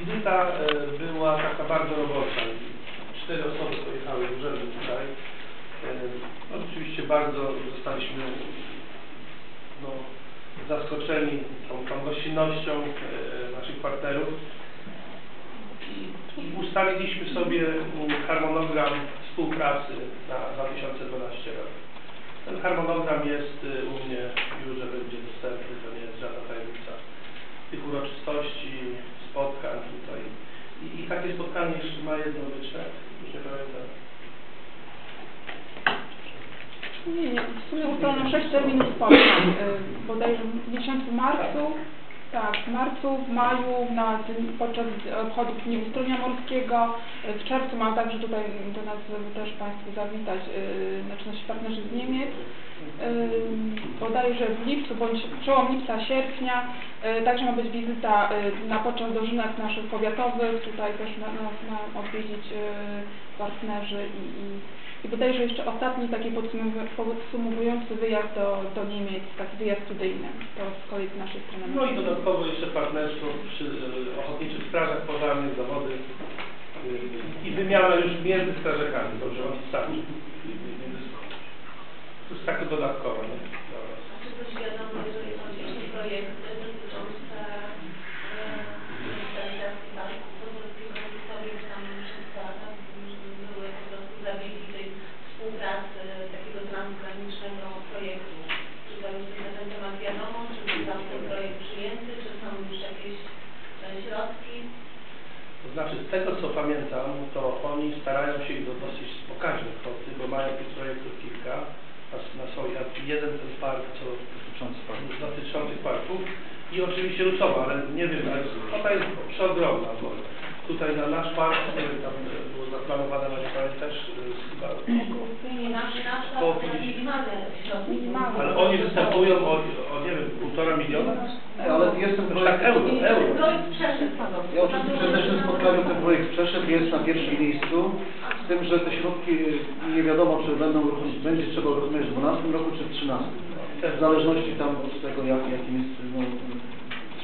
Wizyta e, była taka bardzo robocza. Cztery osoby pojechały z urzędu tutaj. E, No, oczywiście bardzo zostaliśmy no, zaskoczeni tą, tą gościnnością e, naszych partnerów. I, ustaliliśmy sobie harmonogram współpracy na 2012 rok. Ten harmonogram jest u mnie już, że będzie dostępny, to nie jest żadna tajemnica tych uroczystości, spotkań tutaj. I, i takie spotkanie jeszcze ma jedno być, tak? Już nie pamiętam. Nie, nie, w sumie ustalono 6 terminów spotkań, y, bodajże w miesiącu marcu, tak, w marcu, w maju, na podczas obchodów Dnia Ustronia Morskiego, w czerwcu mam także tutaj do nas też Państwu zawitać, y, znaczy nasi partnerzy z Niemiec, y, bodajże w lipcu bądź przełom lipca, sierpnia, y, także ma być wizyta y, na podczas dożynek naszych powiatowych, tutaj też na, nas mają odwiedzić partnerzy i, i i bodajże jeszcze ostatni taki podsumowu- podsumowujący wyjazd do, do Niemiec, taki wyjazd studyjny, to z kolei z naszej strony. No i dodatkowo jeszcze partnerstwo przy y, ochotniczych strażach pożarnych, zawody y, i wymiana już między strażakami, dobrze, oni sami sobą. To jest takie dodatkowe, nie? Dla nas. A czy coś wiadomo, jeżeli chodzi o te projekty dotyczące e, rehabilitacji parku Podolskiego, sobie tam przedstawia, żeby były po prostu zabiegi tej współpracy takiego transgranicznego projektu? Czy tam jest coś na ten temat wiadomo, czy został ten projekt przyjęty, czy są już jakieś e, środki? To znaczy, z tego co pamiętam, to oni starają się do dosyć pokaźnych kwoty, bo mają tych projektów kilka na, na swoich, a jeden ten park, co Dotyczący parku. dotyczących parków i oczywiście Rucowa, ale nie wiem, ale jest przeogromna, bo tutaj na nasz park, wiem, tam e, było zaplanowane na też e, chyba, Nasz, nasz Koło ma 50. minimalne środki. Minimalne. ale oni występują o, o nie wiem, półtora miliona? Jest ten projekt... tak euro, euro. Projekt przeszedł prostu. Ja uczestniczę też w tym spotkaniu, ten projekt przeszedł, jest na pierwszym miejscu, z tym, że te środki nie wiadomo, czy będą, będzie trzeba uruchomić w 12 roku, czy w 13. W zależności tam od tego, jak, jakim jest, no,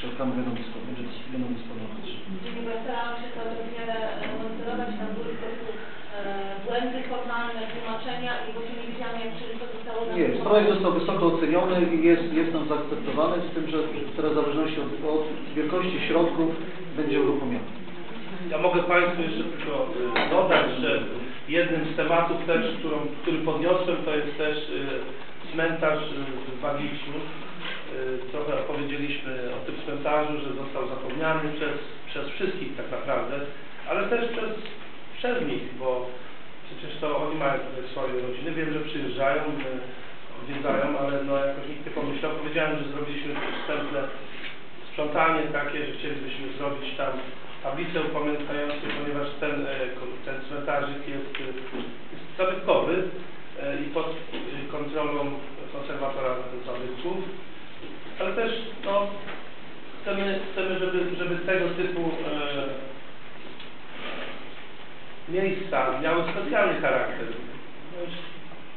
środkami będą dysponować. Będzie, będą dysponować. Czyli starałam się to wiele monitorować, tam były po prostu e, błędy formalne, tłumaczenia i bo się nie wiedziałam, jak czy to zostało Nie, projekt został wysoko oceniony i jest, jest tam zaakceptowany, z tym, że teraz w zależności od, od wielkości środków będzie uruchomiony. Ja mogę Państwu jeszcze tylko y, dodać, że jednym z tematów też, którą, który podniosłem, to jest też y, cmentarz y, w Wagliczu. Y, Trochę opowiedzieliśmy o tym cmentarzu, że został zapomniany przez, przez wszystkich tak naprawdę, ale też przez, przez nich, bo przecież to oni mają tutaj swoje rodziny. Wiem, że przyjeżdżają, odwiedzają, ale no jakoś nikt nie pomyślał. Powiedziałem, że zrobiliśmy wstępne sprzątanie takie, że chcielibyśmy zrobić tam tablicę upamiętniającą, ponieważ ten, e, ten cmentarzyk jest, e, jest zabytkowy e, i pod kontrolą konserwatora zabytków, ale też no, chcemy, chcemy żeby, żeby tego typu e, miejsca miały specjalny charakter.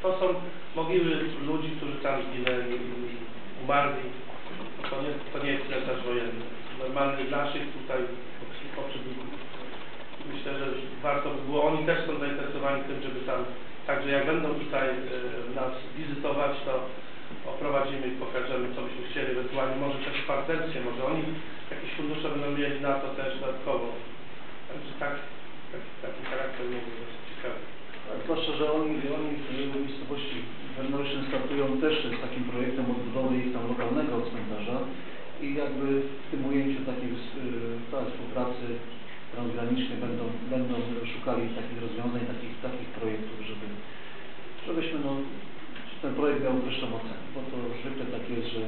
To są mogiły ludzi, którzy tam zginęli, umarli. To nie, to nie jest cmentarz wojenny. Normalny naszych tutaj poprzedników. Myślę, że warto by było, oni też są zainteresowani tym, żeby tam, także jak będą tutaj e, nas wizytować, to oprowadzimy i pokażemy, co byśmy chcieli, ewentualnie może też w partnerstwie, może oni jakieś fundusze będą mieli na to też dodatkowo. Także tak, taki, taki charakter mógłby być ciekawy. Zwłaszcza, że oni, oni w miejscowości Werneuszyn startują też z takim projektem odbudowy ich tam lokalnego cmentarza i jakby w tym ujęciu takiej y, współpracy transgranicznej będą, będą szukali takich rozwiązań, takich, takich projektów, żeby, żebyśmy no, ten projekt miał wyższą ocenę, bo to zwykle tak jest, że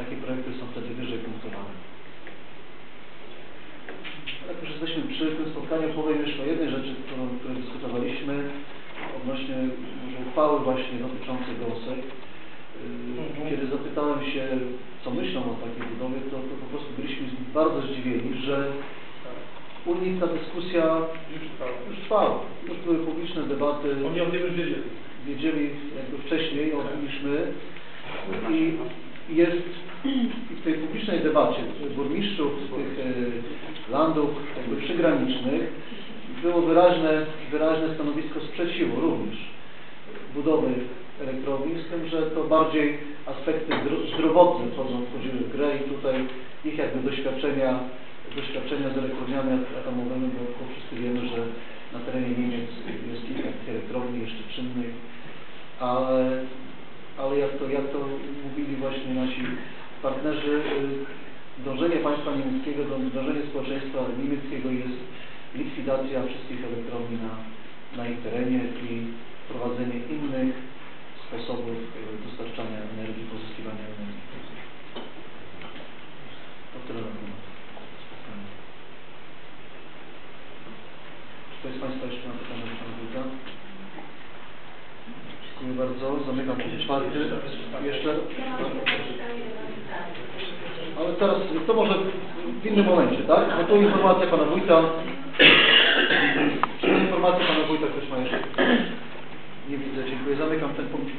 takie projekty są wtedy wyżej punktowane. Jak już jesteśmy przy tym spotkaniu, powiem jeszcze o jednej rzeczy, którą, którą dyskutowaliśmy odnośnie może uchwały właśnie dotyczącej gąsek. Yy, Kiedy zapytałem się, co myślą o takiej budowie, to, to po prostu byliśmy bardzo zdziwieni, że u nich ta dyskusja Już trwała. Już były publiczne debaty, Oni o tym już wiedzieli. wiedzieli jakby wcześniej o tym niż my i jest i w tej publicznej debacie burmistrzów z tych e, landów jakby przygranicznych było wyraźne, wyraźne stanowisko sprzeciwu również budowy elektrowni, z tym, że to bardziej aspekty zdro- zdrowotne wchodzą, w grę i tutaj ich jakby doświadczenia, doświadczenia z elektrowniami at- atomowymi, bo, wszyscy wiemy, że na terenie Niemiec jest kilka tych elektrowni jeszcze czynnych, ale, ale jak, to, jak to mówili właśnie nasi partnerzy, y, dążenie państwa niemieckiego, dąż- dążenie społeczeństwa niemieckiego jest likwidacja wszystkich elektrowni na, Bardzo. Zamykam punkt czwarty. Jeszcze? Ale teraz, to może w innym momencie, tak? Bo tu informacja Pana Wójta. Czy informacja Pana Wójta ktoś ma jeszcze? Nie widzę, dziękuję. Zamykam ten punkt.